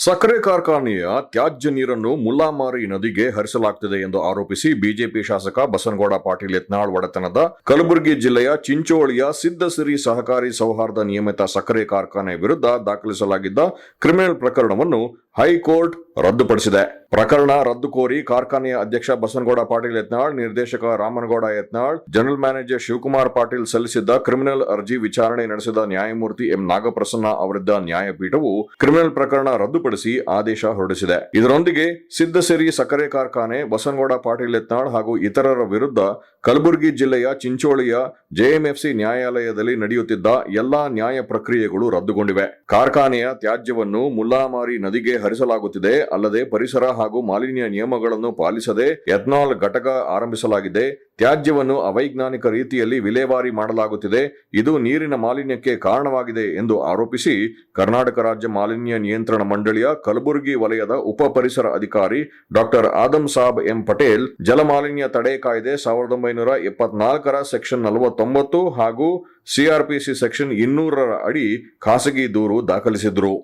ಸಕ್ಕರೆ ಕಾರ್ಖಾನೆಯ ತ್ಯಾಜ್ಯ ನೀರನ್ನು ಮುಲ್ಲಾಮಾರಿ ನದಿಗೆ ಹರಿಸಲಾಗುತ್ತಿದೆ ಎಂದು ಆರೋಪಿಸಿ ಬಿಜೆಪಿ ಶಾಸಕ ಬಸನಗೌಡ ಪಾಟೀಲ್ ಯತ್ನಾಳ್ ಒಡೆತನದ ಕಲಬುರಗಿ ಜಿಲ್ಲೆಯ ಚಿಂಚೋಳಿಯ ಸಿದ್ದಸಿರಿ ಸಹಕಾರಿ ಸೌಹಾರ್ದ ನಿಯಮಿತ ಸಕ್ಕರೆ ಕಾರ್ಖಾನೆ ವಿರುದ್ಧ ದಾಖಲಿಸಲಾಗಿದ್ದ ಕ್ರಿಮಿನಲ್ ಪ್ರಕರಣವನ್ನು ಹೈಕೋರ್ಟ್ ರದ್ದುಪಡಿಸಿದೆ. ಪ್ರಕರಣ ರದ್ದು ಕೋರಿ ಕಾರ್ಖಾನೆಯ ಅಧ್ಯಕ್ಷ ಬಸನಗೌಡ ಪಾಟೀಲ್ ಯತ್ನಾಳ್, ನಿರ್ದೇಶಕ ರಾಮನಗೌಡ ಯತ್ನಾಳ್, ಜನರಲ್ ಮ್ಯಾನೇಜರ್ ಶಿವಕುಮಾರ್ ಪಾಟೀಲ್ ಸಲ್ಲಿಸಿದ್ದ ಕ್ರಿಮಿನಲ್ ಅರ್ಜಿ ವಿಚಾರಣೆ ನಡೆಸಿದ ನ್ಯಾಯಮೂರ್ತಿ ಎಂ. ನಾಗಪ್ರಸನ್ನ ಅವರಿದ್ದ ನ್ಯಾಯಪೀಠವು ಕ್ರಿಮಿನಲ್ ಪ್ರಕರಣ ರದ್ದುಪಡಿಸಿ ಆದೇಶ ಹೊರಡಿಸಿದೆ. ಇದರೊಂದಿಗೆ ಸಿದ್ದಸಿರಿ ಸಕ್ಕರೆ ಕಾರ್ಖಾನೆ ಬಸನಗೌಡ ಪಾಟೀಲ್ ಯತ್ನಾಳ್ ಹಾಗೂ ಇತರರ ವಿರುದ್ಧ ಕಲಬುರಗಿ ಜಿಲ್ಲೆಯ ಚಿಂಚೋಳಿಯ ಜೆಎಂಎಫ್ಸಿ ನ್ಯಾಯಾಲಯದಲ್ಲಿ ನಡೆಯುತ್ತಿದ್ದ ಎಲ್ಲಾ ನ್ಯಾಯ ಪ್ರಕ್ರಿಯೆಗಳು ರದ್ದುಗೊಂಡಿವೆ. ಕಾರ್ಖಾನೆಯ ತ್ಯಾಜ್ಯವನ್ನು ಮುಲ್ಲಾಮಾರಿ ನದಿಗೆ ಹರಿಸಲಾಗುತ್ತಿದೆ. ಅಲ್ಲದೆ ಪರಿಸರ ಹಾಗೂ ಮಾಲಿನ್ಯ ನಿಯಮಗಳನ್ನು ಪಾಲಿಸದೆ ಎಥನಾಲ್ ಘಟಕ ಆರಂಭಿಸಲಾಗಿದೆ. ತ್ಯಾಜ್ಯವನ್ನು ಅವೈಜ್ಞಾನಿಕ ರೀತಿಯಲ್ಲಿ ವಿಲೇವಾರಿ ಮಾಡಲಾಗುತ್ತಿದೆ. ಇದು ನೀರಿನ ಮಾಲಿನ್ಯಕ್ಕೆ ಕಾರಣವಾಗಿದೆ ಎಂದು ಆರೋಪಿಸಿ ಕರ್ನಾಟಕ ರಾಜ್ಯ ಮಾಲಿನ್ಯ ನಿಯಂತ್ರಣ ಮಂಡಳಿಯ ಕಲಬುರಗಿ ವಲಯದ ಉಪ ಪರಿಸರ ಅಧಿಕಾರಿ ಡಾಕ್ಟರ್ ಆದಮ್ ಸಾಬ್ ಎಂ ಪಟೇಲ್ ಜಲಮಾಲಿನ್ಯ ತಡೆ ಕಾಯ್ದೆ ಸಾವಿರದ ಒಂಬೈನೂರ ಎಪ್ಪತ್ನಾಲ್ಕರ ಸೆಕ್ಷನ್ ನಲವತ್ತೊಂಬತ್ತು ಹಾಗೂ ಸಿಆರ್ಪಿಸಿ ಸೆಕ್ಷನ್ ಇನ್ನೂರರ ಅಡಿ ಖಾಸಗಿ ದೂರು ದಾಖಲಿಸಿದ್ರು.